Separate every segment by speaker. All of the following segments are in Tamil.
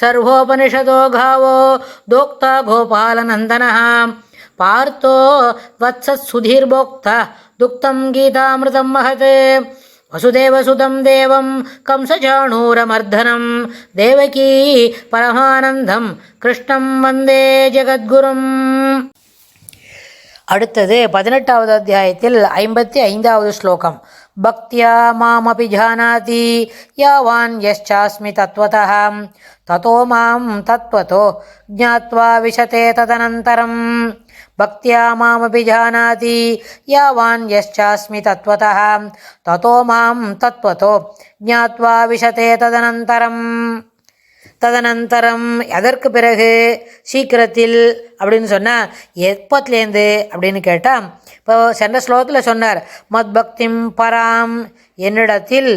Speaker 1: सर्वोपनिषदो गावो दोक्ता गोपालनन्दनः पार्थो वत्सत्सुधीर्भोक्ता दुक्तं गीतामृतं महत् वसुदेवसुतं देवं कंसचाणूरमर्दनं देवकी परमानन्दं कृष्णं वन्दे ஜெகத்குரும் அடுத்தது பதினெட்டாவது அத்தியாயத்தில் ஐம்பத்தி ஐந்தாவது ஸ்லோகம் பக்தியா மாமபி ஜானாதி யாவான் யச்சாஸ்மி தத்வதः ततो மாம் தத்வதோ ज्ञात्वा विशते ததனந்தரம் பக்தியா मामपि जानाति यावान् यश्चास्मि तत्त्वतः। ततो மாம் தத்வதோ ज्ञात्वा विशते ததனந்தரம் ததனந்தரம் அதற்கு பிறகு சீக்கிரத்தில் அப்படின்னு சொன்னால் எப்பத்துலேருந்து அப்படின்னு கேட்டால் இப்போ சென்ற ஸ்லோகத்தில் சொன்னார் மத் பக்திம் பராம் என்னிடத்தில்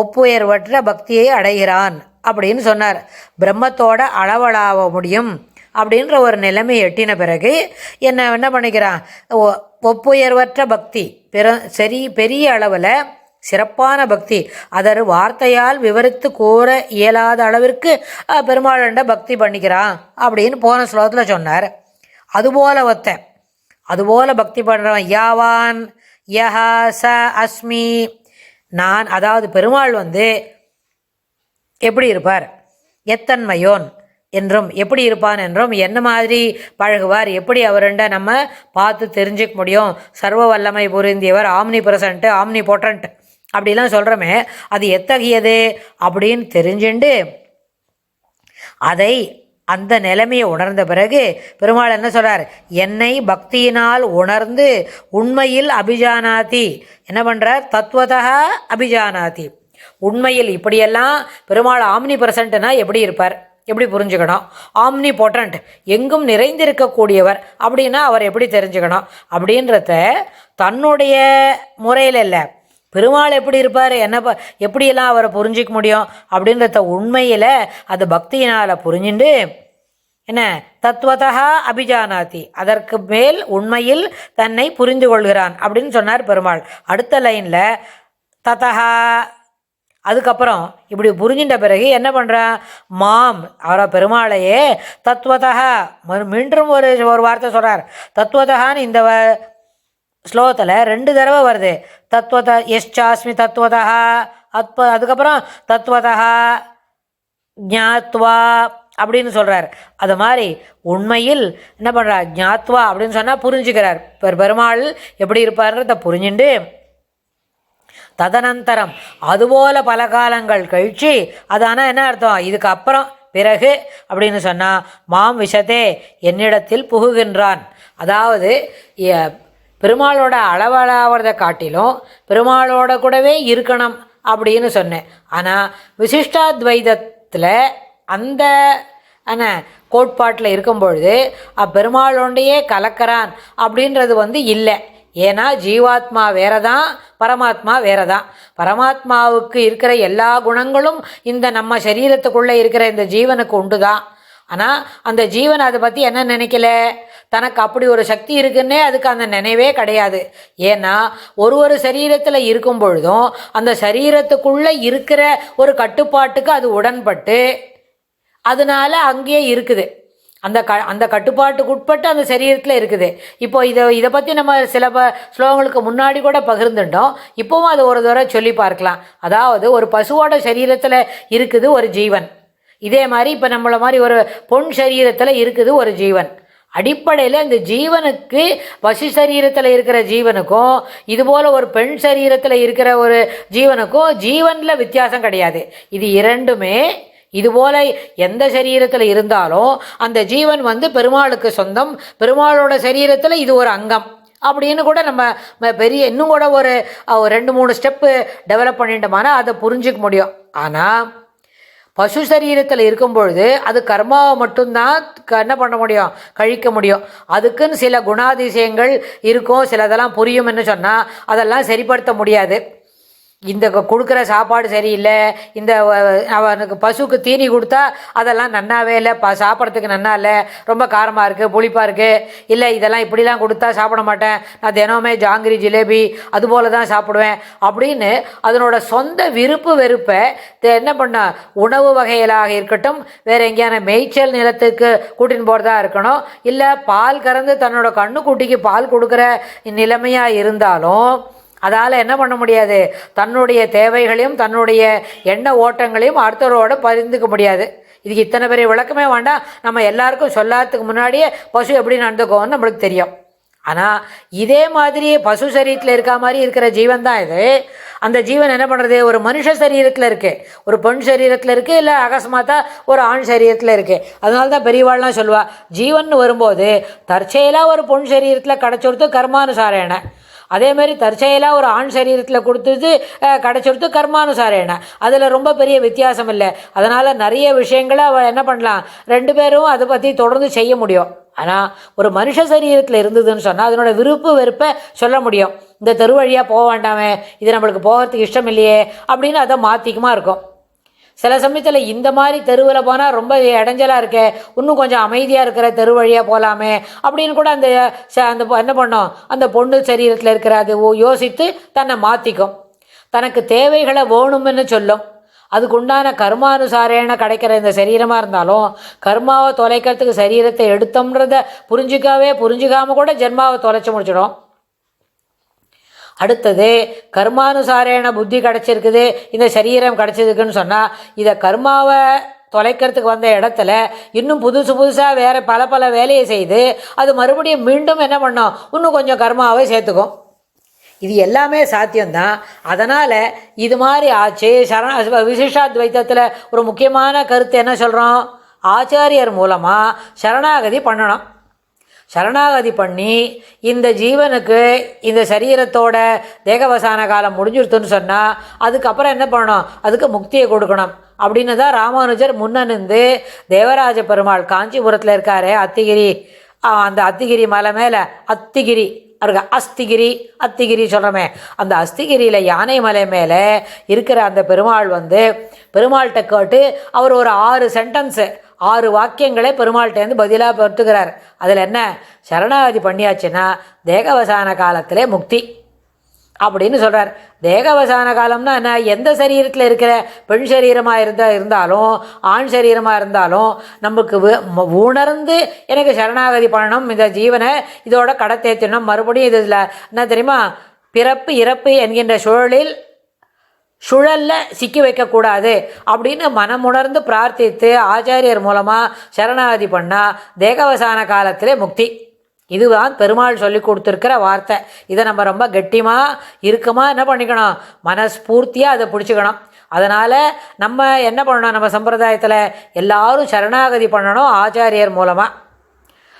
Speaker 1: ஒப்புயர்வற்ற பக்தியை அடைகிறான். அப்படின்னு சொன்னார். பிரம்மத்தோட அளவலாவ முடியும் அப்படின்ற ஒரு நிலைமை எட்டின பிறகு என்ன என்ன பண்ணிக்கிறான்? ஒ- ஒப்புயர்வற்ற பக்தி பெரு சரி பெரிய அளவில் சிறப்பான பக்தி அதர் வார்த்தையால் விவரித்து கூற இயலாத அளவிற்கு பெருமாளண்ட பக்தி பண்ணிக்கிறான் அப்படின்னு போன ஸ்லோகத்தில் சொன்னார். அதுபோல ஒத்த அதுபோல பக்தி பண்ணுறவன் யாவான் யஹா ச அஸ்மி. நான் அதாவது பெருமாள் வந்து எப்படி இருப்பார்? எத்தன்மையோன் என்றும் எப்படி இருப்பான் என்றும் என்ன மாதிரி பழகுவார் எப்படி அவருண்ட நம்ம பார்த்து தெரிஞ்சுக்க முடியும். சர்வ வல்லமை புரிந்தியவர் ஆம்னி பிரசன்ட்டு ஆம்னி போட்டன்ட் அப்படிலாம் சொல்கிறோமே அது எத்தகையது அப்படின்னு தெரிஞ்சுண்டு அதை அந்த நிலைமையை உணர்ந்த பிறகு பெருமாள் என்ன சொல்கிறார் என்னை பக்தியினால் உணர்ந்து உண்மையில் அபிஜானாதி. என்ன பண்ணுறார் தத்துவதா அபிஜானாதி. உண்மையில் இப்படியெல்லாம் பெருமாள் ஆம்னி பிரசன்ட்னா எப்படி இருப்பார்? எப்படி புரிஞ்சுக்கணும்? ஆம்னி பொட்டன்ட் எங்கும் நிறைந்திருக்கக்கூடியவர் அப்படின்னா அவர் எப்படி தெரிஞ்சுக்கணும்? அப்படின்றத தன்னுடைய முறையில் இல்லை. பெருமாள் எப்படி இருப்பார்? என்ன ப எப்படியெல்லாம் அவரை புரிஞ்சிக்க முடியும்? அப்படின்றத உண்மையில் அது பக்தியினால் புரிஞ்சுண்டு என்ன? தத்துவதா அபிஜானாதி அதற்கு மேல் உண்மையில் தன்னை புரிந்து கொள்கிறான் அப்படின்னு சொன்னார் பெருமாள். அடுத்த லைனில் ததஹா அதுக்கப்புறம் இப்படி புரிஞ்சின்ற பிறகு என்ன பண்ணுறான் மாம் அவரை பெருமாளையே தத்துவதா மறு- மீண்டும் ஒரு ஒரு வார்த்தை சொல்கிறார் தத்துவதகான்னு இந்த ஸ்லோகத்தில் ரெண்டு தடவை வருது. தத்துவத எஷ்சாஸ்மி தத்துவதா அத்வ அதுக்கப்புறம் தத்துவதா ஞாத்வா அப்படின்னு சொல்கிறார் அது மாதிரி உண்மையில் என்ன பண்ணுறார் ஞாத்வா அப்படின்னு சொன்னால் புரிஞ்சுக்கிறார். பெருமாள் எப்படி இருப்பார்ன்றத புரிஞ்சுண்டு ததனந்தரம். அதுபோல பல காலங்கள் கழிச்சு அது ஆனால் என்ன அர்த்தம்? இதுக்கு அப்புறம் பிறகு அப்படின்னு சொன்னால் மாம் விஷத்தே என்னிடத்தில் புகுகின்றான். அதாவது பெருமாளோட அளவலாவதை காட்டிலும் பெருமாளோட கூடவே இருக்கணும் அப்படின்னு சொன்னேன். ஆனால் விசிஷ்டாத்வைதத்தில் அந்த ஆனால் கோட்பாட்டில் இருக்கும் பொழுது அப்பெருமாளோண்டையே கலக்கிறான் அப்படின்றது வந்து இல்லை. ஏன்னா ஜீவாத்மா வேற தான் பரமாத்மா வேற தான் பரமாத்மாவுக்கு இருக்கிற எல்லா குணங்களும் இந்த நம்ம சரீரத்துக்குள்ளே இருக்கிற இந்த ஜீவனுக்கு உண்டு தான் ஆனால் அந்த ஜீவன் அதை பற்றி என்ன நினைக்கல? தனக்கு அப்படி ஒரு சக்தி இருக்குன்னே அதுக்கு அந்த நினைவே கிடையாது. ஏன்னா ஒரு ஒரு சரீரத்தில் இருக்கும் பொழுதும் அந்த சரீரத்துக்குள்ளே இருக்கிற ஒரு கட்டுப்பாட்டுக்கு அது உடன்பட்டு அதனால அங்கேயே இருக்குது. அந்த க அந்த கட்டுப்பாட்டுக்குட்பட்டு அந்த சரீரத்தில் இருக்குது. இப்போ இதை இதை பற்றி நம்ம சில ப ஸ்லோகங்களுக்கு முன்னாடி கூட பகிர்ந்துட்டோம். இப்போவும் அது ஒரு தடவை சொல்லி பார்க்கலாம். அதாவது ஒரு பசுவோட சரீரத்தில் இருக்குது ஒரு ஜீவன். இதே மாதிரி இப்போ நம்மள மாதிரி ஒரு பொன் சரீரத்தில் இருக்குது ஒரு ஜீவன். அடிப்படையில் இந்த ஜீவனுக்கு பசு சரீரத்தில் இருக்கிற ஜீவனுக்கும் இதுபோல் ஒரு பெண் சரீரத்தில் இருக்கிற ஒரு ஜீவனுக்கும் ஜீவனில் வித்தியாசம் கிடையாது. இது இரண்டுமே இதுபோல எந்த சரீரத்தில் இருந்தாலும் அந்த ஜீவன் வந்து பெருமாளுக்கு சொந்தம் பெருமாளோட சரீரத்தில் இது ஒரு அங்கம். அப்படின்னு கூட நம்ம ம- பெரிய இன்னும் கூட ஒரு ரெண்டு மூணு ஸ்டெப்பு டெவலப் பண்ணிட்டோம்னா அதை புரிஞ்சிக்க முடியும். ஆனால் பசு சரீரத்தில் இருக்கும் பொழுது அது கர்மாவை மட்டும்தான் க- என்ன பண்ண முடியும்? கழிக்க முடியும். அதுக்குன்னு சில குணாதிசயங்கள் இருக்கும் சிலதெல்லாம் புரியும்னு சொன்னால் அதெல்லாம் சரிப்படுத்த முடியாது. இந்த கொடுக்குற சாப்பாடு சரியில்லை இந்த அவனுக்கு பசுவுக்கு தீனி கொடுத்தா அதெல்லாம் நன்னாவே இல்லை ப சாப்பிட்றதுக்கு நன்னா இல்லை ரொம்ப காரமாக இருக்குது புளிப்பாக இருக்குது இல்லை இதெல்லாம் இப்படிலாம் கொடுத்தா சாப்பிட மாட்டேன். நான் தினமுமே ஜாங்கிரி ஜிலேபி அதுபோல் தான் சாப்பிடுவேன். அப்படின்னு அதனோட சொந்த விருப்பு வெறுப்பை என்ன பண்ண உணவு வகைகளாக இருக்கட்டும் வேறு எங்கேயான மேய்ச்சல் நிலத்துக்கு கூட்டின்னு போகிறதா இருக்கணும். இல்லை பால் கறந்து தன்னோட கண்ணுக்குட்டிக்கு பால் கொடுக்குற நிலைமையாக இருந்தாலும் அதால் என்ன பண்ண முடியாது? தன்னுடைய தேவைகளையும் தன்னுடைய எண்ண ஓட்டங்களையும் அடுத்தவரோட பகிர்ந்துக்க முடியாது. இதுக்கு இத்தனை பெரிய விளக்கமே வேண்டாம் நம்ம எல்லாருக்கும் சொல்லாததுக்கு முன்னாடியே பசு எப்படி நடந்துக்கோன்னு நம்மளுக்கு தெரியும். ஆனால் இதே மாதிரி பசு சரீரத்தில் இருக்க மாதிரி இருக்கிற ஜீவன் தான் இது. அந்த ஜீவன் என்ன பண்ணுறது ஒரு மனுஷ சரீரத்தில் இருக்குது ஒரு பெண் சரீரத்தில் இருக்குது இல்லை அகஸ்மாத்தா ஒரு ஆண் சரீரத்தில் இருக்குது அதனால தான் பெரியவாள்லாம் சொல்லுவாள் ஜீவன் வரும்போது தற்செயலாக ஒரு பொன் சரீரத்தில் கிடச்சொடுத்து கர்மானுசாரேன. அதே மாதிரி தற்செயலாக ஒரு ஆண் சரீரத்தில் கொடுத்தது கிடச்சிருத்து கர்மானுசாரேன. அதில் ரொம்ப பெரிய வித்தியாசம் இல்லை. அதனால் நிறைய விஷயங்களை அவள் என்ன பண்ணலாம்? ரெண்டு பேரும் அதை பற்றி தொடர்ந்து செய்ய முடியும். ஆனால் ஒரு மனுஷ சரீரத்தில் இருந்ததுன்னு சொன்னால் அதனோட விருப்பு வெறுப்பை சொல்ல முடியும். இந்த தெரு வழியாக போக வேண்டாமே இது நம்மளுக்கு போகிறதுக்கு இஷ்டம் இல்லையே அப்படின்னு அதை மாற்றிக்குமா இருக்கும். சில சமயத்தில் இந்த மாதிரி தெருவில் போனால் ரொம்ப இடைஞ்சலாக இருக்கே. இன்னும் கொஞ்சம் அமைதியாக இருக்கிற தெரு வழியாக போகலாமே அப்படின்னு கூட அந்த ச- அந்த என்ன பண்ணோம்? அந்த பொண்ணு சரீரத்தில் இருக்கிற அது யோசித்து தன்னை மாற்றிக்கும் தனக்கு தேவைகளை வேணும்னு சொல்லும். அதுக்கு உண்டான கர்மானுசாரேன கிடைக்கிற இந்த சரீரமாக இருந்தாலும் கர்மாவை தொலைக்கிறதுக்கு சரீரத்தை எடுத்தோம்ன்றத புரிஞ்சுக்காவே புரிஞ்சிக்காமல் கூட ஜென்மாவை தொலைச்சி முடிச்சிடும். அடுத்தது கர்மானுசாரேன புத்தி கிடச்சிருக்குது இந்த சரீரம் கிடச்சிருக்குன்னு சொன்னால் இதை கர்மாவை தொலைக்கிறதுக்கு வந்த இடத்துல இன்னும் புதுசு புதுசாக வேறு பல பல வேலையை செய்து அது மறுபடியும் மீண்டும் என்ன பண்ணோம்? இன்னும் கொஞ்சம் கர்மாவை சேர்த்துக்கும். இது எல்லாமே சாத்தியம்தான். அதனால் இது மாதிரி ஆச்சு. சரண விசிஷ்டாத்வைத்தத்தில் ஒரு முக்கியமான கருத்து என்ன சொல்கிறோம் ஆச்சாரியர் மூலமாக சரணாகதி பண்ணணும். சரணாகதி பண்ணி இந்த ஜீவனுக்கு இந்த சரீரத்தோட தேகவசான காலம் முடிஞ்சிருத்துன்னு சொன்னால் அதுக்கப்புறம் என்ன பண்ணணும்? அதுக்கு முக்தியை கொடுக்கணும். அப்படின்னு தான் ராமானுஜர் முன்னணிந்து தேவராஜ பெருமாள் காஞ்சிபுரத்தில் இருக்காரே அத்திகிரி. அந்த அத்திகிரி மலை மேலே அத்திகிரி. அவருக்கு அஸ்திகிரி அத்திகிரி சொல்கிறோமே அந்த அஸ்திகிரியில் யானை மலை மேலே இருக்கிற அந்த பெருமாள் வந்து பெருமாள்கிட்ட கேட்டு அவர் ஒரு ஆறு சென்டென்ஸு ஆறு வாக்கியங்களே பெருமாள்கிட்டேருந்து பதிலாக பெற்றுக்கிறார். அதில் என்ன? சரணாகதி பண்ணியாச்சுன்னா தேகவசான காலத்திலே முக்தி அப்படின்னு சொல்கிறார் தேகவசான காலம்னா என்ன? எந்த சரீரத்தில் இருக்கிற பெண் சரீரமாக இருந்தால் இருந்தாலும் ஆண் சரீரமாக இருந்தாலும் நமக்கு உணர்ந்து எனக்கு சரணாகதி பண்ணணும் இந்த ஜீவனை இதோட கடத்தேற்றணும் மறுபடியும் இதில் என்ன தெரியுமா? பிறப்பு இறப்பு என்கின்ற சூழலில் சுழல்ல சிக்கி வைக்கக்கூடாது அப்படின்னு மனமுணர்ந்து பிரார்த்தித்து ஆச்சாரியர் மூலமாக சரணாகதி பண்ணால் தேகவசான காலத்திலே முக்தி. இதுதான் பெருமாள் சொல்லி கொடுத்துருக்கிற வார்த்தை. இதை நம்ம ரொம்ப கெட்டிமாக இருக்குமா என்ன பண்ணிக்கணும்? மனஸ்பூர்த்தியாக அதை பிடிச்சிக்கணும். அதனால் நம்ம என்ன பண்ணணும்? நம்ம சம்பிரதாயத்தில் எல்லாரும் சரணாகதி பண்ணணும் ஆச்சாரியர் மூலமாக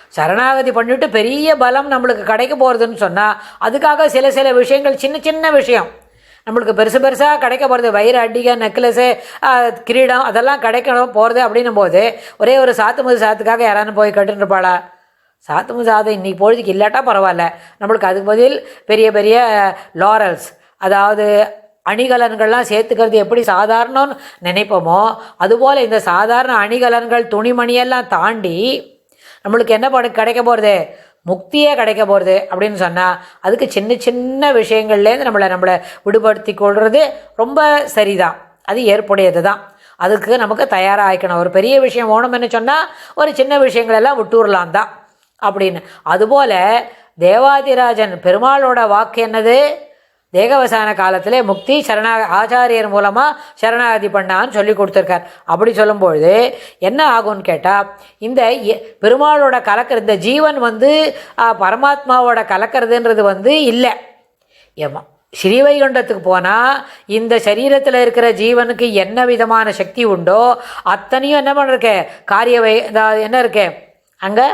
Speaker 1: சரணாகதி பண்ணிட்டு பெரிய பலம் நம்மளுக்கு கிடைக்க போகிறதுன்னு சொன்னால் அதுக்காக சில சில விஷயங்கள் சின்ன சின்ன விஷயம். நம்மளுக்கு பெருசு பெருசாக கிடைக்க போகிறது வயிறு அடிகை நெக்லஸு கிரீடம் அதெல்லாம் கிடைக்கணும் போகிறது அப்படின்னும் போது ஒரே ஒரு சாத்துமுது சாத்துக்காக யாரானு போய் கட்டுன்னு இருப்பாளா? சாத்துமு சாதம் இன்னைக்கு பொழுதுக்கு இல்லாட்டா பரவாயில்ல. நம்மளுக்கு அதுக்கு பதில் பெரிய பெரிய லாரல்ஸ் அதாவது அணிகலன்கள்லாம் சேர்த்துக்கிறது எப்படி சாதாரணம்னு நினைப்போமோ அதுபோல் இந்த சாதாரண அணிகலன்கள் துணிமணியெல்லாம் தாண்டி நம்மளுக்கு என்ன பண்ண கிடைக்க போகிறது முக்தியே கிடைக்க போகிறது அப்படின்னு சொன்னால் அதுக்கு சின்ன சின்ன விஷயங்கள்லேருந்து நம்மளை நம்மளை விடுபடுத்தி கொள்வது ரொம்ப சரிதான். அது ஏற்புடையது தான் அதுக்கு நமக்கு தயாராகிக்கணும். ஒரு பெரிய விஷயம் வேணும்னு சொன்னால் ஒரு சின்ன விஷயங்களெல்லாம் விட்டுறலாம் தான் அப்படின்னு. அதுபோல் தேவாதிராஜன் பெருமாளோட வாக்கு என்னது? தேகவசான காலத்திலே முக்தி சரணா ஆச்சாரியர் மூலமாக சரணாகதி பண்ணான்னு சொல்லி கொடுத்துருக்கார். அப்படி சொல்லும்பொழுது என்ன ஆகும்னு கேட்டால் இந்த எ- பெருமாளோட கலக்கிற இந்த ஜீவன் வந்து பரமாத்மாவோட கலக்கிறதுன்றது வந்து இல்லை. ஏமா ஸ்ரீவைகுண்டத்துக்கு போனால் இந்த சரீரத்தில் இருக்கிற ஜீவனுக்கு என்ன விதமான சக்தி உண்டோ அத்தனையும் என்ன பண்ணிருக்க காரிய வை என்ன இருக்கு? அங்கே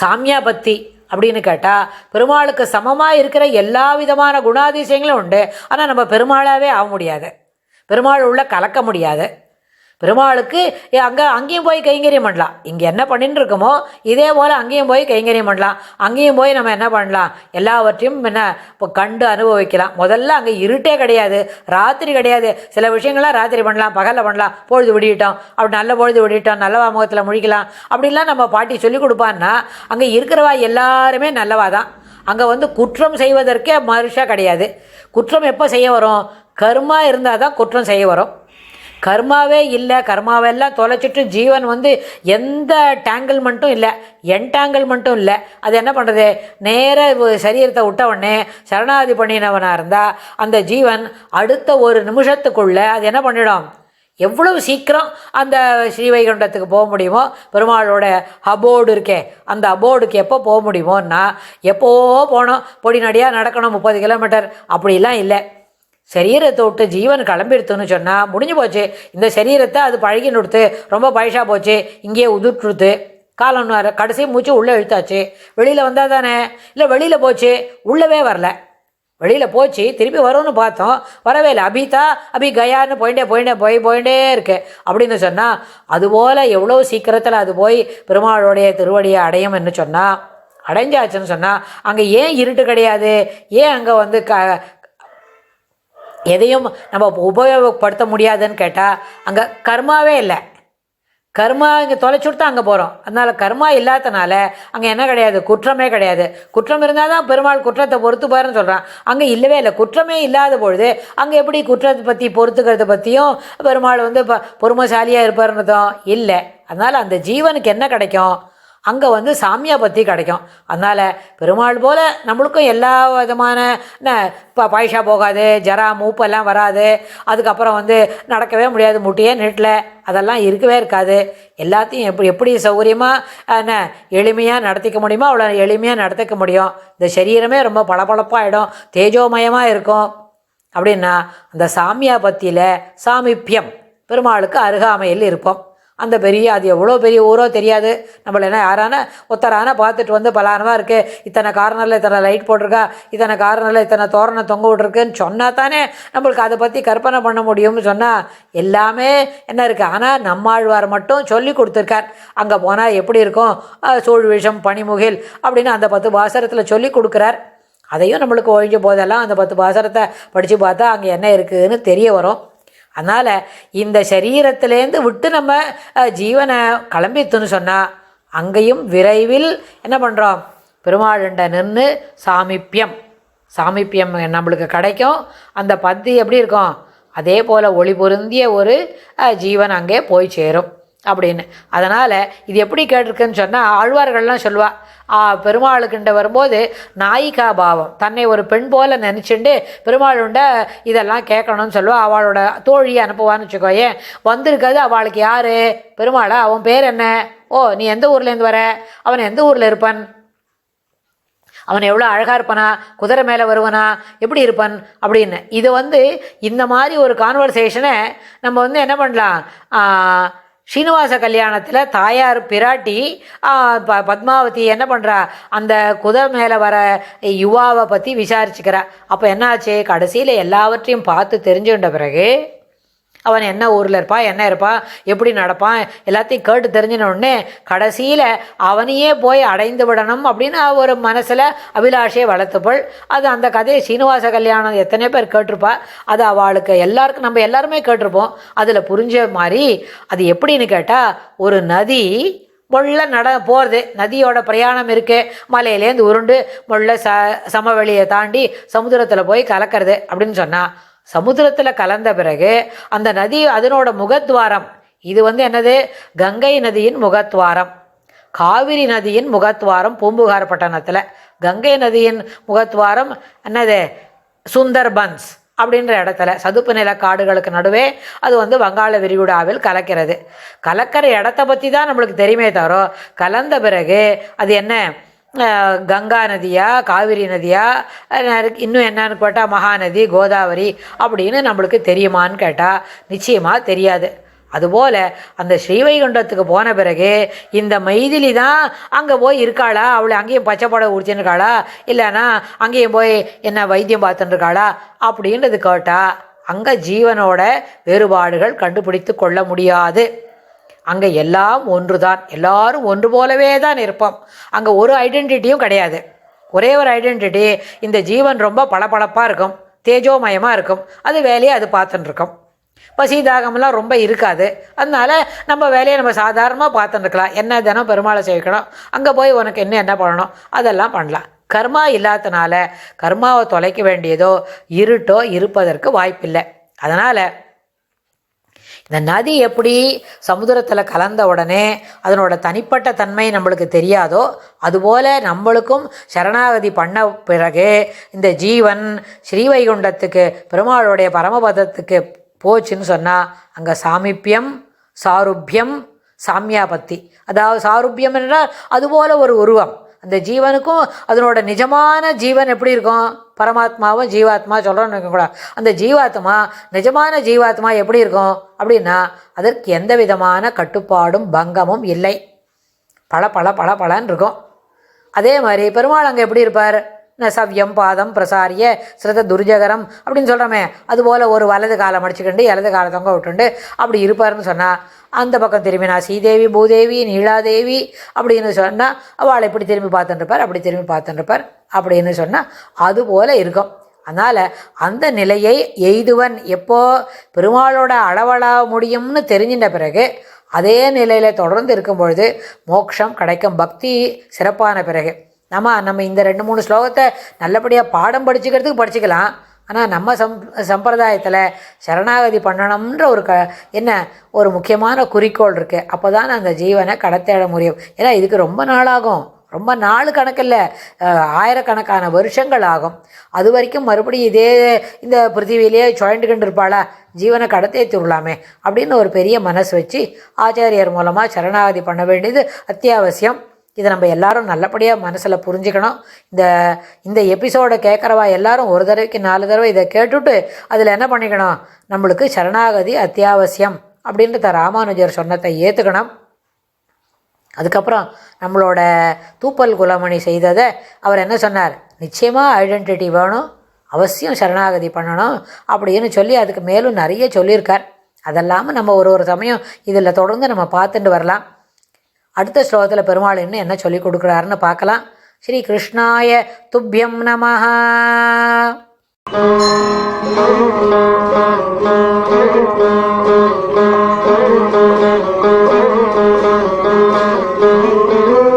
Speaker 1: சாமியாபத்தி அப்படின்னு கேட்டால் பெருமாளுக்கு சமமாக இருக்கிற எல்லா விதமான குணாதிசயங்களும் உண்டு. ஆனால் நம்ம பெருமாளாகவே ஆக முடியாது. பெருமாள் உள்ள கலக்க முடியாது. பெருமாளுக்கு ஏ, அங்கேயும் போய் கைங்கரியம் பண்ணலாம். இங்கே என்ன பண்ணிட்டு இருக்கோமோ இதே போல் அங்கேயும் போய் கைங்கரியம் பண்ணலாம். அங்கேயும் போய் நம்ம என்ன பண்ணலாம்? எல்லாவற்றையும் என்ன இப்போ கண்டு அனுபவிக்கலாம். முதல்ல அங்கே இருட்டே கிடையாது. ராத்திரி கிடையாது. சில விஷயங்கள்லாம் ராத்திரி பண்ணலாம் பகலில் பண்ணலாம். பொழுது விடிவிட்டோம் அப்படி நல்ல பொழுது விடியிட்டோம். நல்லவா முகத்தில் முழிக்கலாம். அப்படிலாம் நம்ம பாட்டி சொல்லி கொடுப்பான்னா அங்கே இருக்கிறவா எல்லாருமே நல்லவா தான். அங்கே வந்து குற்றம் செய்வதற்கே மனுஷா கிடையாது. குற்றம் எப்போ செய்ய வரும்? கர்மா இருந்தால் தான் குற்றம் செய்ய வரும். கர்மாவே இல்லை கர்மாவெல்லாம் தொலைச்சிட்டு ஜீவன் வந்து எந்த டேங்கிள்மெண்ட்டும் இல்லை. என்டாங்கிள்மெண்ட்டும் இல்லை. அது என்ன பண்ணுறது நேராக சரீரத்தை விட்ட உடனே சரணாதி பண்ணினவனாக இருந்தால் அந்த ஜீவன் அடுத்த ஒரு நிமிஷத்துக்குள்ளே அது என்ன பண்ணிடும்? எவ்வளவு சீக்கிரம் அந்த ஸ்ரீவைகுண்டத்துக்கு போக முடியுமோ? பெருமாளோட அபோர்டு இருக்கே. அந்த அபோர்டுக்கு எப்போ போக முடியுமோன்னா எப்போ போனோம்? பொடி நடியாக நடக்கணும் முப்பது கிலோமீட்டர் அப்படிலாம் இல்லை. சரீரத்தை விட்டு ஜீவன் கிளம்பிடுத்துன்னு சொன்னால் முடிஞ்சு போச்சு. இந்த சரீரத்தை அது பழகி நொடுத்து ரொம்ப பைசா போச்சு. இங்கேயே உதுட்டுருத்து காலம் வர கடைசி மூச்சு உள்ளே இழுத்தாச்சு. வெளியில் வந்தால் தானே? இல்லை வெளியில் போச்சு. உள்ளவே வரல. வெளியில் போச்சு. திருப்பி வரும்னு பார்த்தோம். வரவே இல்லை. அபிதா அபி கயான்னு போயிட்டே போயிட்டே போய் போயிட்டே இருக்கு. அப்படின்னு சொன்னால் அதுபோல் எவ்வளோ சீக்கிரத்தில் அது போய் பெருமாளுடைய திருவடியை அடையும்னு சொன்னால் அடைஞ்சாச்சுன்னு சொன்னால் அங்கே ஏன் இருட்டு கிடையாது? ஏன் அங்கே வந்து க எதையும் நம்ம உபயோகப்படுத்த முடியாதுன்னு கேட்டால் அங்கே கர்மாவே இல்லை. கர்மா இங்கே தொலைச்சுட்டு தான் அங்கே போகிறோம் அதனால் கர்மா இல்லாதனால அங்கே என்ன கிடையாது? குற்றமே கிடையாது. குற்றம் இருந்தால் தான் பெருமாள் குற்றத்தை பொறுத்து பாருன்னு சொல்கிறான் அங்கே இல்லவே இல்லை. குற்றமே இல்லாத பொழுது அங்கே எப்படி குற்றத்தை பற்றி பொறுத்துக்கிறத பற்றியும் பெருமாள் வந்து இப்போ பொறுமைசாலியாக இருப்பார்ன்றதும் இல்லை. அதனால் அந்த ஜீவனுக்கு என்ன கிடைக்கும்? அங்கே வந்து சாமியா பற்றி கிடைக்கும். அதனால் பெருமாள் போல் நம்மளுக்கும் எல்லா விதமான என்ன இப்போ பாய்ஷா போகாது ஜரா மூப்பெல்லாம் வராது. அதுக்கப்புறம் வந்து நடக்கவே முடியாது முட்டியே நீட்டில். அதெல்லாம் இருக்கவே இருக்காது. எல்லாத்தையும் எப்படி எப்படி சௌகரியமாக என்ன எளிமையாக நடத்திக்க முடியுமோ அவ்வளோ எளிமையாக நடத்திக்க முடியும். இந்த சரீரமே ரொம்ப பளபளப்பாகிடும் தேஜோமயமாக இருக்கும். அப்படின்னா அந்த சாமியா பற்றியில் சாமிப்பியம் பெருமாளுக்கு அருகாமையில் இருப்போம் அந்த பெரிய அது எவ்வளோ பெரிய ஊரோ தெரியாது. நம்மள என்ன யாரான ஒருத்தரான பார்த்துட்டு வந்து பலானமாக இருக்குது இத்தனை கார்னரில் இத்தனை லைட் போட்டிருக்கா? இத்தனை கார்னரில் இத்தனை தோரணம் தொங்க விட்ருக்குன்னு சொன்னால் தானே நம்மளுக்கு அதை பற்றி கற்பனை பண்ண முடியும்னு சொன்னால் எல்லாமே என்ன இருக்குது ஆனால் நம்மாழ்வார் மட்டும் சொல்லி கொடுத்துருக்கார். அங்கே போனால் எப்படி இருக்கும்? சூழ் விஷம் பனிமுகில் அப்படின்னு அந்த பத்து பாசரத்தில் சொல்லி கொடுக்குறார். அதையும் நம்மளுக்கு ஒழிஞ்ச போதெல்லாம் அந்த பத்து பாசரத்தை படித்து பார்த்தா அங்கே என்ன இருக்குதுன்னு தெரிய வரும். அதனால் இந்த சரீரத்திலேருந்து விட்டு நம்ம ஜீவனை கிளம்பித்துன்னு சொன்னால் அங்கேயும் விரைவில் என்ன பண்ணுறோம் பெருமாளுண்ட நின்று சாமிப்பியம். சாமிப்பியம் நம்மளுக்கு கிடைக்கும். அந்த பத்தி எப்படி இருக்கும்? அதே போல் ஒளி பொருந்திய ஒரு ஜீவன் அங்கே போய் சேரும். அப்படின்னு. அதனால் இது எப்படி கேட்டிருக்குன்னு சொன்னால் ஆழ்வார்கள்லாம் சொல்லுவா ஆ, பெருமாளுக்குண்ட வரும்போது நாயிகா பாவம். தன்னை ஒரு பெண் போல நினச்சிண்டு பெருமாளுண்ட இதெல்லாம் கேட்கணும்னு சொல்லுவா. அவளோட தோழியை அனுப்புவான்னு வச்சுக்கோயேன். வந்திருக்காது அவளுக்கு யார்? பெருமாளா? அவன் பேர் என்ன? ஓ நீ எந்த ஊர்லேருந்து வர? அவன் எந்த ஊரில் இருப்பான்? அவன் எவ்வளோ அழகாக இருப்பானா? குதிரை மேலே வருவானா? எப்படி இருப்பான்? அப்படின்னு. இது வந்து இந்த மாதிரி ஒரு கான்வர்சேஷனை நம்ம வந்து என்ன பண்ணலாம்? ஸ்ரீனிவாச கல்யாணத்தில் தாயார் பிராட்டி ப பத்மாவதி என்ன பண்ணுறா அந்த குதிரை மேலே வர யுவாவை பற்றி விசாரிச்சுக்கிறா. அப்போ என்னாச்சு? கடைசியில் எல்லாவற்றையும் பார்த்து தெரிஞ்சுக்கிட்ட பிறகு அவன் என்ன ஊரில் இருப்பான் என்ன இருப்பான் எப்படி நடப்பான் எல்லாத்தையும் கேட்டு தெரிஞ்சின உடனே கடைசியில் அவனையே போய் அடைந்து விடணும் அப்படின்னு ஒரு மனசில் அபிலாஷையை வளர்த்துப்பள். அது அந்த கதையை சீனிவாச கல்யாணம் எத்தனை பேர் கேட்டிருப்பா. அது அவளுக்கு எல்லாருக்கும் நம்ம எல்லாருமே கேட்டிருப்போம். அதில் புரிஞ்ச மாதிரி அது எப்படின்னு கேட்டால் ஒரு நதி முள்ள நட போகிறது நதியோட பிரயாணம் இருக்குது மலையிலேருந்து உருண்டு முள்ள ச சமவெளியை தாண்டி சமுத்திரத்தில் போய் கலக்கிறது அப்படின்னு சொன்னா சமுத்திரத்தில் கலந்த பிறகு அந்த நதி அதனோட முகத்வாரம். இது வந்து என்னது? கங்கை நதியின் முகத்வாரம். காவிரி நதியின் முகத்வாரம் பூம்புகார் பட்டணத்தில் கங்கை நதியின் முகத்வாரம் என்னது? சுந்தர்பன்ஸ் அப்படின்ற இடத்துல. சதுப்பு நில காடுகளுக்கு நடுவே அது வந்து வங்காள விரிகுடாவில் கலக்கிறது. கலக்கிற இடத்த பற்றி தான் நம்மளுக்கு தெரியுமே தவிர கலந்த பிறகு அது என்ன? கங்கா நதியா காவிரி நதியா இன்னும் என்னன்னு கேட்டால் மகாநதி கோதாவரி அப்படின்னு நம்மளுக்கு தெரியுமான்னு கேட்டால் நிச்சயமாக தெரியாது. அதுபோல் அந்த ஸ்ரீவைகுண்டத்துக்கு போன பிறகு இந்த மைதிலி தான் அங்கே போய் இருக்காளா? அவளை அங்கேயும் பச்சைப்படை உடிச்சுன்னு இல்லைன்னா அங்கேயும் போய் என்ன வைத்தியம் பார்த்துட்டுருக்காளா அப்படின்றது கேட்டால் அங்கே ஜீவனோட வேறுபாடுகள் கண்டுபிடித்து கொள்ள முடியாது. அங்கே எல்லாம் ஒன்று தான் எல்லாரும் ஒன்று போலவே தான் இருப்போம். அங்கே ஒரு ஐடென்டிட்டியும் கிடையாது. ஒரே ஒரு ஐடென்டிட்டி இந்த ஜீவன் ரொம்ப பளபளப்பாக இருக்கும். தேஜோமயமாக இருக்கும். அது வேலையை அது பார்த்துட்டு இருக்கும். பசி தாகம்லாம் ரொம்ப இருக்காது. அதனால நம்ம வேலையை நம்ம சாதாரணமாக பார்த்துட்டுருக்கலாம் என்ன தினம் பெருமாளை சேர்க்கணும் அங்கே போய் உனக்கு என்ன என்ன பண்ணணும்? அதெல்லாம் பண்ணலாம். கர்மா இல்லாதனால கர்மாவை தொலைக்க வேண்டியதோ இருட்டோ இருப்பதற்கு வாய்ப்பில்லை. அதனால் இந்த நதி எப்படி சமுத்திரத்தில் கலந்த உடனே அதனோட தனிப்பட்ட தன்மை நம்மளுக்கு தெரியாதோ அதுபோல் நம்மளுக்கும் சரணாகதி பண்ண பிறகு இந்த ஜீவன் ஸ்ரீவைகுண்டத்துக்கு பெருமாளுடைய பரமபதத்துக்கு போச்சுன்னு சொன்னால் அங்கே சாமிப்பியம் சாருப்பியம் சாமியாபத்தி. அதாவது சாருப்பியம் என்றால் அதுபோல் ஒரு உருவம். அந்த ஜீவனுக்கும் அதனோட நிஜமான ஜீவன் எப்படி இருக்கும்? பரமாத்மாவும் ஜீவாத்மா சொல்கிறோன்னு இருக்கக்கூடாது அந்த ஜீவாத்மா நிஜமான ஜீவாத்மா எப்படி இருக்கும்? அப்படின்னா அதற்கு எந்த விதமான கட்டுப்பாடும் பங்கமும் இல்லை. பல பல பல பலன்னு இருக்கும். அதே மாதிரி பெருமாள் அங்கே எப்படி இருப்பார்? ந சவ்யம் பாதம் பிரசாரிய சிரத துர்ஜகரம் அப்படின்னு சொல்கிறோமே அதுபோல் ஒரு வலது காலம் அடிச்சுக்கிண்டு இடது காலை தொங்க விட்டுண்டு அப்படி இருப்பாருன்னு சொன்னால் அந்த பக்கம் திரும்பினா ஸ்ரீதேவி பூதேவி நீலாதேவி அப்படின்னு சொன்னால் அவள் இப்படி திரும்பி பார்த்துட்டுருப்பார் அப்படி திரும்பி பார்த்துட்டுருப்பார் அப்படின்னு சொன்னால் அதுபோல் இருக்கும். அதனால் அந்த நிலையை எய்துவன் எப்போ பெருமாளோட அளவலாக முடியும்னு தெரிஞ்சின்ற பிறகு அதே நிலையில் தொடர்ந்து இருக்கும் பொழுது மோட்சம் கிடைக்கும் பக்தி சிறப்பான பிறகு. நம்ம நம்ம இந்த ரெண்டு மூணு ஸ்லோகத்தை நல்லபடியாக பாடம் படிச்சுக்கிறதுக்கு படிச்சுக்கலாம். ஆனால் நம்ம சம் சம்பிரதாயத்தில் சரணாகதி பண்ணணும்ன்ற ஒரு க என்ன ஒரு முக்கியமான குறிக்கோள் இருக்குது அப்போ தான் அந்த ஜீவனை கடத்தேட முடியும். ஏன்னா இதுக்கு ரொம்ப நாளாகும். ரொம்ப நாள் கணக்கில் ஆயிரக்கணக்கான வருஷங்கள் ஆகும். அது வரைக்கும் மறுபடியும் இதே இந்த பிருத்திவிலேயே சுழண்டுகிட்டு இருப்பாளா. ஜீவனை கடத்தே திருலாமே அப்படின்னு ஒரு பெரிய மனசு வச்சு ஆச்சாரியர் மூலமாக சரணாகதி பண்ண வேண்டியது அத்தியாவசியம். இதை நம்ம எல்லாரும் நல்லபடியாக மனசில் புரிஞ்சுக்கணும். இந்த இந்த எபிசோடை கேட்குறவா எல்லாரும் ஒரு தடவைக்கு நாலு தடவை இதை கேட்டுட்டு அதில் என்ன பண்ணிக்கணும்? நம்மளுக்கு சரணாகதி அத்தியாவசியம் அப்படின்றத ராமானுஜர் சொன்னதை ஏற்றுக்கணும் அதுக்கப்புறம் நம்மளோட தூப்பல் குலமணி செய்ததை அவர் என்ன சொன்னார்? நிச்சயமாக ஐடென்டிட்டி வேணும் அவசியம் சரணாகதி பண்ணணும் அப்படின்னு சொல்லி அதுக்கு மேலும் நிறைய சொல்லியிருக்கார். அதெல்லாமல் நம்ம ஒரு ஒரு சமயம் இதில் தொடர்ந்து நம்ம பார்த்துட்டு வரலாம். அடுத்த ஸ்லோகத்தில் பெருமாள் இன்னும் என்ன சொல்லி கொடுக்குறாருன்னு பார்க்கலாம் ஸ்ரீ கிருஷ்ணாய துப்பியம் நமஹா
Speaker 2: Thank you.